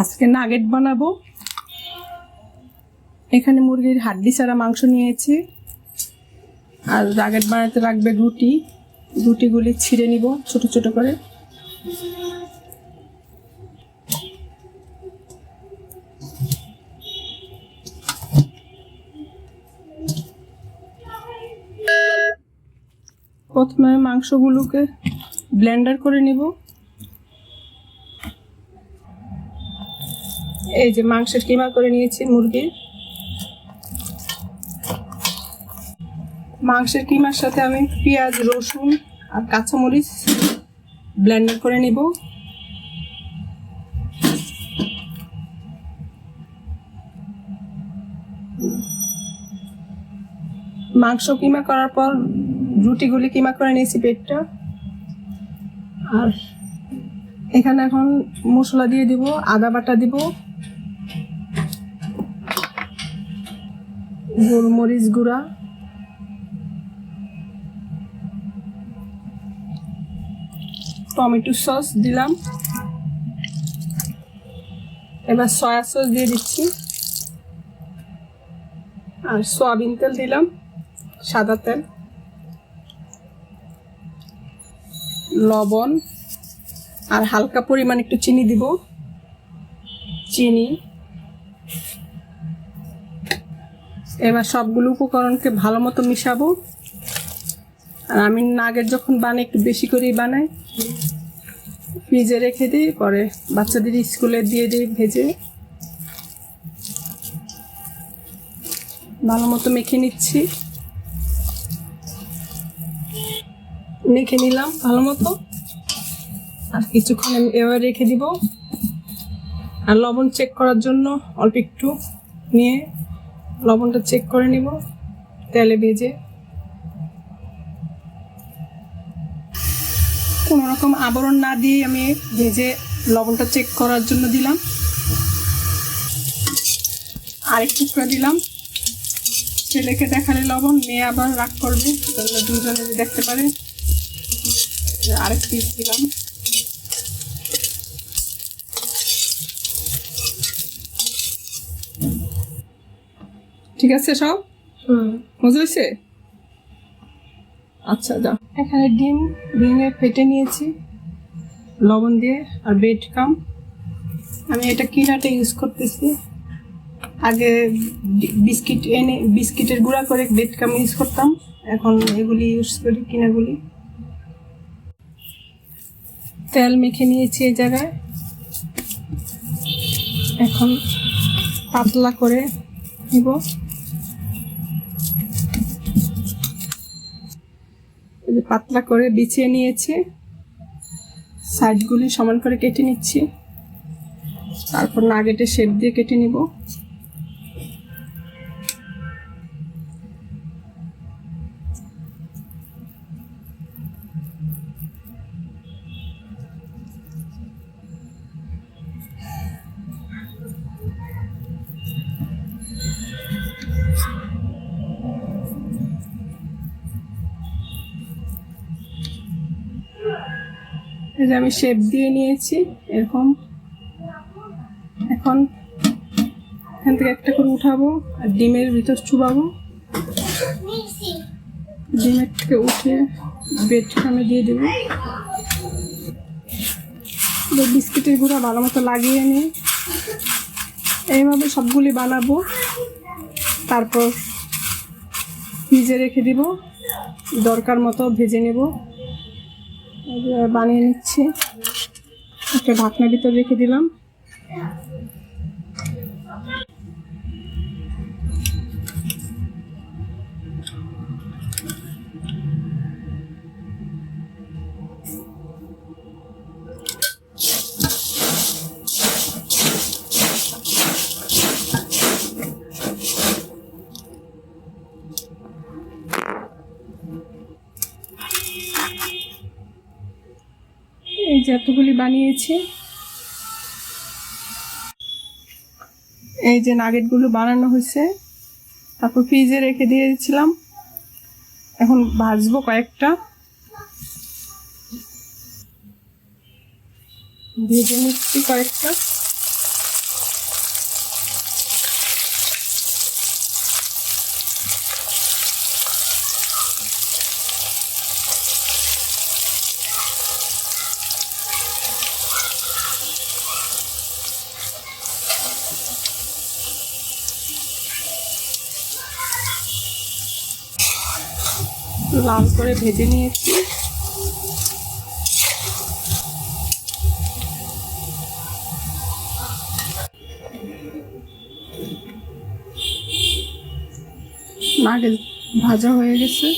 আজকে নাগেট বানাবো। এখানে মুরগির হাড্ডি ছাড়া মাংস নিয়েছি। আর নাগেট বানাতে লাগবে রুটি। রুটিগুলি ছিঁড়ে নিব ছোট ছোট করে। প্রথমে মাংসগুলোকে ব্লেন্ডার করে নিব। এই যে মাংসের কিমা করে নিয়েছি, মুরগির। মাংসের কিমার সাথে আমি পেঁয়াজ, রসুন আর কাঁচামরিচ ব্লেন্ডার করে নিব। মাংস কিমা করার পর রুটিগুলি কিমা করে নিয়েছি পেটটা। আর এখানে এখন মশলা দিয়ে দিব, আদা বাটা দিব। গোলমরিচ গুঁড়া। টমেটো সস দিলাম। এবার সয়া সস দিয়ে দিচ্ছি। আর সয়াবিন তেল দিলাম, সাদা তেল। লবণ। আর হালকা পরিমাণ একটু চিনি দিব। চিনি। এবার সবগুলো উপকরণকে ভালো মতো মিশাবো। আর আমি নাগের যখন বানাই একটু বেশি করেই বানাই, ফ্রিজে রেখে দিই, পরে বাচ্চাদের স্কুলে দিয়ে দিই ভেজে। ভালো মতো মেখে নিচ্ছি। মেখে নিলাম ভালো মতো। আর কিছুক্ষণ এভাবে রেখে দিব। আর লবণ চেক করার জন্য অল্প একটু নিয়ে লবণটা চেক করে নিব, তেলে ভেজে। কোনো রকম আবরণ না দিয়ে আমি ভেজে লবণটা চেক করার জন্য দিলাম। আরেক টুকরা দিলাম। ছেলেকে দেখালে লবণ, মেয়ে আবার রাগ করবে। দুজনে দেখতে পারে, আরেক পিস দিলাম। ঠিক আছে সব? মজা হয়েছে? আচ্ছা যা। এখানে ডিম ভেঙে ফেটে নিয়েছি লবণ দিয়ে আর বেড কাম। আমি এটা কিনাটা ইউজ করতেছি? আগে বিস্কিট এনে বিস্কিটের গুঁড়া করে বেড কাম ইউজ করতাম। এখন এগুলি ইউজ করি কিনাগুলি। তেল মেখে নিয়েছি এই জায়গায়। এখন পাতলা করে নিব। পাতলা করে বিছিয়ে নিয়েছি। সাইডগুলি সমান করে কেটে নিচ্ছি। তারপর নাগেটে শেপ দিয়ে কেটে নিব। যে আমি শেপ দিয়ে নিয়েছি, এরকম। এখন এখান থেকে একটা করে উঠাবো আর ডিমের ভিতর চুবাবো। ডিমের থেকে উঠে বেড খামে দিয়ে দেবো। বিস্কিটের গুঁড়া ভালো মতো লাগিয়ে নিই। এইভাবে সবগুলি বানাবো। তারপর ফ্রিজে রেখে দিব। দরকার মতো ভেজে নেব। বানিয়ে নিচ্ছি। একটা ঢাকনার ভিতর রেখে দিলাম। এই যে এতগুলি বানিয়েছি। এই যে নাগেটগুলো বানানো হয়েছে। তারপর ফ্রিজে রেখে দিয়েছিলাম। এখন ভাজবো কয়েকটা। ভেজে নিচ্ছি কয়েকটা। লাল করে ভেজে নিয়েছি। নাগেল ভাজা হয়ে গেছে।